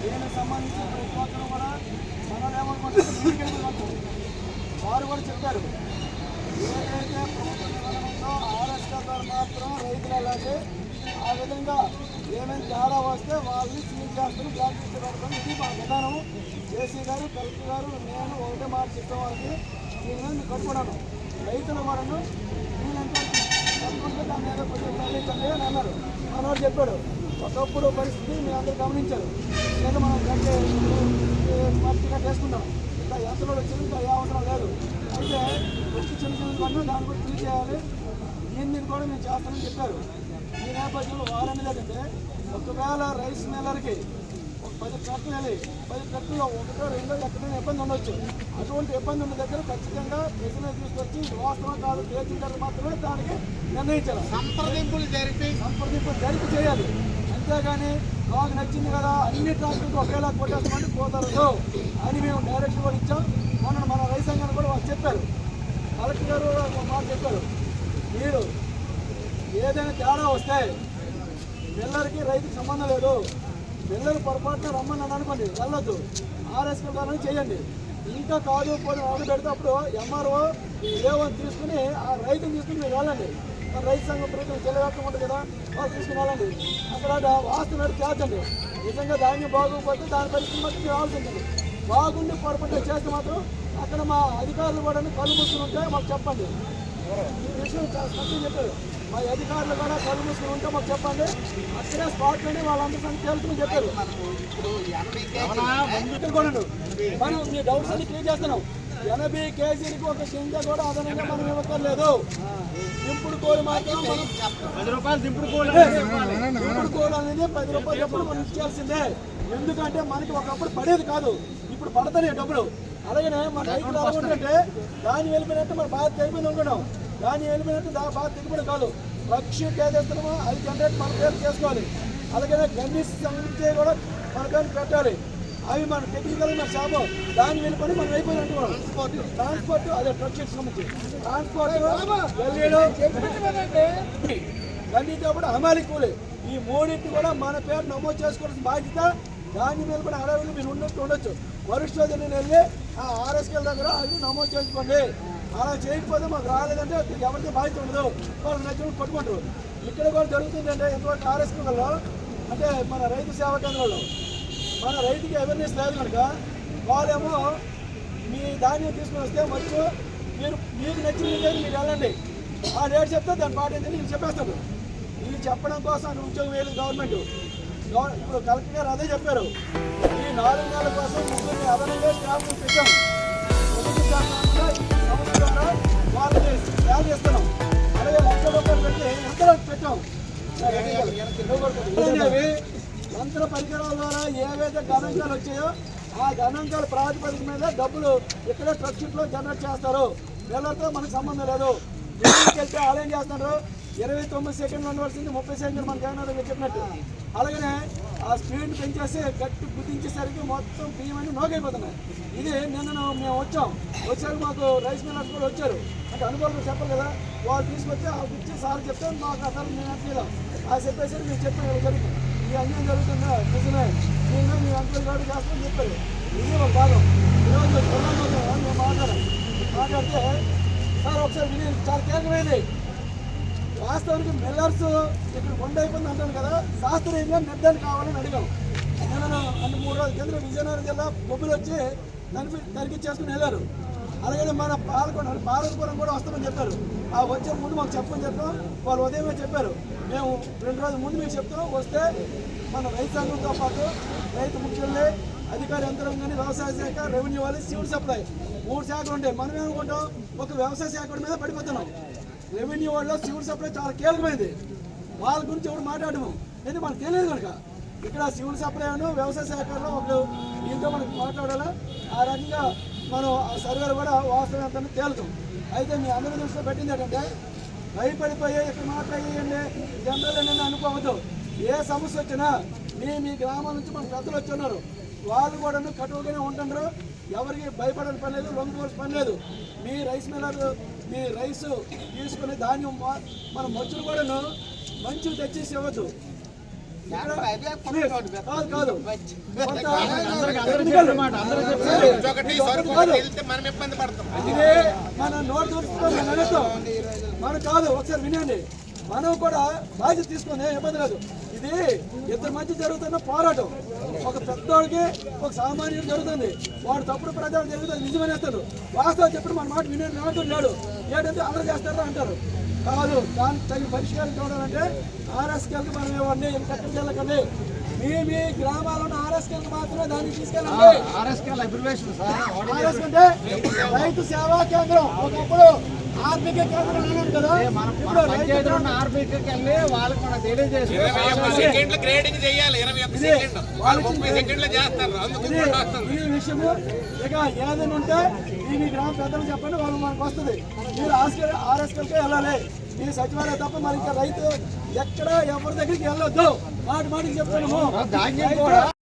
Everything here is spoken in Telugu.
దీనికి సంబంధించిన ప్రతి ఒక్కరు కూడా మనం వారు కూడా చెప్పారు ఏదైతే ప్రభుత్వంలో ఆర్ఎస్ఆర్ మాత్రం రైతులు అలాగే ఆ విధంగా ఏమైనా తేడా వస్తే వాళ్ళని సీల్ చేస్తారు బ్లాక్ పెడతాం ఇది మా విధానం జేసీ గారు కలెక్టర్ గారు నేను ఒకటే మాట చెప్తాం వాళ్ళకి దీని కట్టుకున్నాను రైతుల వరకు వీళ్ళంతా కొంచెం అన్నారు మనోడు చెప్పాడు ఒకప్పుడు పరిస్థితి మీరు అందరూ గమనించారు నేను మనం గంటే మట్టిగా చేసుకుంటాం ఇంకా ఎంతలో వచ్చింది ఇంకా ఏ అవసరం లేదు అయితే వచ్చి చిన్న చిన్న పనులు దాన్ని కూడా క్లీన్ చేయాలి మీద కూడా మేము చేస్తామని చెప్పారు ఈ నేపథ్యంలో వారనేది ఏంటంటే ఒకవేళ రైస్ మిల్లర్కి పది ట్రక్కులు వెళ్ళి పది ట్రక్కుల్లో ఒకటో రెండో ఎక్కడైనా ఇబ్బంది ఉండొచ్చు. అటువంటి ఇబ్బంది ఉన్న దగ్గర ఖచ్చితంగా ప్రజలు తీసుకొచ్చి వాస్తవం కాదు తేల్చిన మాత్రమే దానికి నిర్ణయించాలి. సంప్రదింపులు జరిపి సంప్రదింపు జరిపి చేయాలి. అంతేగాని మాకు నచ్చింది కదా అన్ని ట్రాక్టర్లు ఒకేలా కొట్టేస్తామని పోతారు అని మేము డైరెక్షన్ కూడా ఇచ్చాం. మొన్న మన రైతాంగాన్ని కూడా వాళ్ళు చెప్పారు. కలెక్టర్ గారు మాట చెప్పారు. మీరు ఏదైనా తేడా వస్తే మిల్లర్కి రైతుకి సంబంధం లేదు. పిల్లలు పొరపాటున రమ్మని అని అనుకోండి వెళ్ళొద్దు. ఆర్ఎస్ ద్వారా చేయండి. ఇంకా కాదు పోనీ ఆర్డర్ పెడితే ఎంఆర్ఓ ఏవో తీసుకుని ఆ రైతుని తీసుకుని మీరు వెళ్ళండి. రైతు సంఘం ప్రభుత్వం చెల్లగట్టం ఉంటుంది కదా వాళ్ళు తీసుకుని వెళ్ళండి. అక్కడ వాస్తు నడు చేర్చండి. నిజంగా ధాన్యం బాగోకపోతే దాని పరిస్థితి మాత్రం మీరు ఆలోచించండి. బాగుండి పొరపాటు చేస్తే మాత్రం అక్కడ మా అధికారులు కూడా కళ్ళు ఉంటే మాకు చెప్పండి. విషయం చెప్పారు మా అధికారులు కూడా కళ్ళు మూసుకుని ఉంటే మాకు చెప్పండి అక్కడే స్పాట్లోనే వాళ్ళందరూ సంగతి తెలుసుకుని చెప్పారు మనం మీ డౌట్స్ అన్ని క్లియర్ చేస్తున్నాం ఎనభై కేజీలకి ఒక కింద కూడా అదనంగా మనం ఇవ్వక్కర్లేదు దింపుడు కోలు మాత్రం పది రూపాయలు దింపుడు కోలు దింపుడు కోలు అనేది పది రూపాయలు ఎప్పుడు మనం ఇచ్చాల్సిందే ఎందుకంటే మనకి ఒకప్పుడు పడేది కాదు ఇప్పుడు పడతాయి డబ్బులు. అలాగనే మన రైతులు అనుకుంటుంటే దాన్ని వెళ్ళిపోయినట్టు మన బాధ తెగిపోయింది అనుకున్నాం దాన్ని వెళ్ళిపోయినట్టు దా బాధ తెగిపోయిన కాదు. లక్ష ఏదైతున్నామో అది జనరేట్ మన పేరు చేసుకోవాలి. అలాగే గన్నీస్ సంబంధించి కూడా మన పేరు పెట్టాలి. అవి మన టెక్నికల్ మన షాపు దాన్ని వెళ్ళిపోయి మనం అయిపోయినట్టు ట్రాన్స్పోర్ట్ ట్రాన్స్పోర్ట్ అదే ట్రక్ సంబంధించి. ట్రాన్స్పోర్ట్ గండితో కూడా హమాలి కూలి. ఈ మూడింటిని కూడా మన పేరు నమోదు చేసుకోవాల్సిన బాధ్యత దాని మీద కూడా అడవులు మీరు ఉన్నట్టు ఉండొచ్చు. వరిష్ఠ వెళ్ళి ఆ ఆర్ఎస్కేల దగ్గర అవి నమోదు చేసుకోండి అలా చేయకపోతే మాకు రాలేదంటే ఎవరికి బాధ్యత ఉండదు. వాళ్ళు నచ్చిన కొట్టుకుంటారు ఇక్కడ కూడా జరుగుతుందంటే ఎంతవరకు ఆర్ఎస్కేలలో అంటే మన రైతు సేవా కేంద్రంలో మన రైతుకి అవేర్నెస్ లేదు కనుక వాళ్ళేమో మీ ధాన్యం తీసుకుని వస్తే వచ్చు. మీరు మీకు నచ్చిన దగ్గర మీరు వెళ్ళండి. ఆ రేట్ చెప్తే దాన్ని పాటించండి నేను చెప్పేస్తాడు ఇది చెప్పడం కోసం ఉద్యోగం వేయలేదు గవర్నమెంట్. ఇప్పుడు కలెక్టర్ గారు అదే చెప్పారు. ఈ నాలుగు నెలల కోసం ముగ్గురిని అదనంగా స్టాఫ్ పెట్టాం. ఒకటి స్టాఫ్ కాకుండా ఈ సంవత్సరంలో అలాగే లక్ష రూపాయలు పెట్టి పెట్టాం. యంత్ర పరికరాల ద్వారా ఏవైతే గణాంకాలు వచ్చాయో ఆ గణాంకాల ప్రాతిపదిక మీద డబ్బులు ఇక్కడ ట్రక్ షీట్లో జనరేట్ చేస్తారు. వీళ్ళతో మనకు సంబంధం లేదు. ఇంటికి వెళ్తే వాళ్ళు ఏం చేస్తున్నారు. ఇరవై తొమ్మిది సెకండ్లు ఉండవలసింది ముప్పై సెకండ్లు మన జగన్ గారు చెప్పినట్టు. అలాగనే ఆ స్పీడ్ పెంచేసి గట్టి గుర్తించేసరికి మొత్తం బియ్యం అన్ని నోకైపోతున్నాయి. ఇది నిన్న మేము వచ్చాం. వచ్చాక మాకు రైస్ మిల్లర్స్ కూడా వచ్చారు. అంటే అనుభవం చెప్పరు కదా వాళ్ళు తీసుకొచ్చి ఆ ఇచ్చి సార్ చెప్తే మాకు అసలు మేము అర్థం ఆ చెప్పేసరికి మీరు చెప్పిన జరుగుతుంది. ఈ అన్యాయం జరుగుతుందా? నిజమే. నేను మీ అంకుల్ గారు చేస్తామని చెప్పారు. ఇది ఒక భాగం. ఈరోజు మేము మాట్లాడాం మాట్లాడితే సార్ ఒకసారి చాలా కీలకమైనది వాస్తవానికి మిల్లర్స్ ఇక్కడ కొండ అయిపోయింది అంటాను కదా శాస్త్రీయంగా నిర్ధారణ కావాలని అడిగాం. నేను అంటే మూడు రోజుల కింద విజయనగరం జిల్లా బొబ్బులు వచ్చి తనిఖీ తనిఖీ చేసుకుని వెళ్ళారు. అలాగే మన పాలకొండ పాలకపురం కూడా వస్తామని చెప్పారు. ఆ వచ్చే ముందు మాకు చెప్పమని చెప్పాం. వాళ్ళు ఉదయమే చెప్పారు. మేము రెండు రోజుల ముందు మీకు చెప్తాం. వస్తే మన రైతు సంఘంతో పాటు రైతు ముఖ్యుల్ని అధికార యంత్రం కానీ వ్యవసాయ శాఖ రెవెన్యూ వాళ్ళు సివిల్ సప్లై మూడు శాఖలు ఉంటాయి మనం ఏమనుకుంటాం ఒక వ్యవసాయ శాఖ మీద పడిపోతున్నాం. రెవెన్యూ వాళ్ళు సివిల్ సప్లై చాలా కీలకమైంది. వాళ్ళ గురించి ఎవరు మాట్లాడము? ఎందుకంటే మనకు తెలియదు కనుక. ఇక్కడ సివిల్ సప్లైను వ్యవసాయ శాఖలో ఒకరు దీంతో మనకు మాట్లాడాలా? ఆ రకంగా మనం ఆ సర్వేలు కూడా వాస్తవం ఎంత తేలుతాం. అయితే మీ అందరి దృష్టిలో పెట్టింది ఏంటంటే భయపడిపోయి ఇక్కడ మాట్లాడేయండి జనరల్ అనుకోవద్దు. ఏ సమస్య వచ్చినా మీ మీ గ్రామం నుంచి మన పెద్దలు వచ్చి ఉన్నారు. వాళ్ళు కూడా కటువుగానే ఉంటున్నారు ఎవరికి భయపడని పని లేదు లొంగిపోవాల్సిన పని లేదు మీ రైస్ మిల్లర్ మీ రైస్ తీసుకునే ధాన్యం మన మచ్చులు కూడాను మంచివి తెచ్చేసి ఇవ్వద్దు కాదు మనం నోటు చూసుకుంటాం మనం కాదు ఒకసారి వినండి మనం కూడా బాధ్యత తీసుకుని ఇబ్బంది లేదు. ఇది ఇద్దరు మధ్య జరుగుతున్న పోరాటం. ఒక పెద్దోడికి ఒక సామాన్యుడు జరుగుతుంది. వాడు తప్పుడు ప్రజలు జరుగుతుంది నిజమనేస్తాడు వాస్తవం చెప్పిన మన మాట వినే నాటు లేడు. ఏంటంటే అల్లరి చేస్తారా అంటారు. కాదు దానికి తగిన పరిష్కారం చూడాలంటే ఆర్ఎస్కెల్కి మనం ఇవ్వండి. ఎక్కడికి వెళ్ళకండి మీ మీ గ్రామాలను ఆర్ఎస్కెల్కి మాత్రమే దానికి తీసుకెళ్ళండి. ఆర్ఎస్కేల్ అబ్రివేషన్ సార్. ఆర్ఎస్ అంటే రైతు సేవా కేంద్రం. ఒకప్పుడు ఆర్థిక కేంద్రం కదా. ఇప్పుడు పంచాయతీలో ఉన్న వెళ్ళి వాళ్ళకి మనం గ్రేడింగ్ చేయాలి ఇరవై ఒక్క ఇది సెకండ్ వాళ్ళు ముప్పై సెకండ్లు చేస్తారు ఈ విషయము ఇక ఏదైనా ఉంటే ఈ గ్రామ పెద్దలు చెప్పండి వాళ్ళు మనకు వస్తుంది. మీరు ఆర్ఎస్కే ఆర్ఎస్కెల్కే వెళ్ళాలి. ఈ సచివాలయం తప్ప మరి ఇంకా రైతు ఎక్కడ ఎవరి దగ్గరికి వెళ్ళొద్దు. మాటి మాటికి చెప్తున్నాము.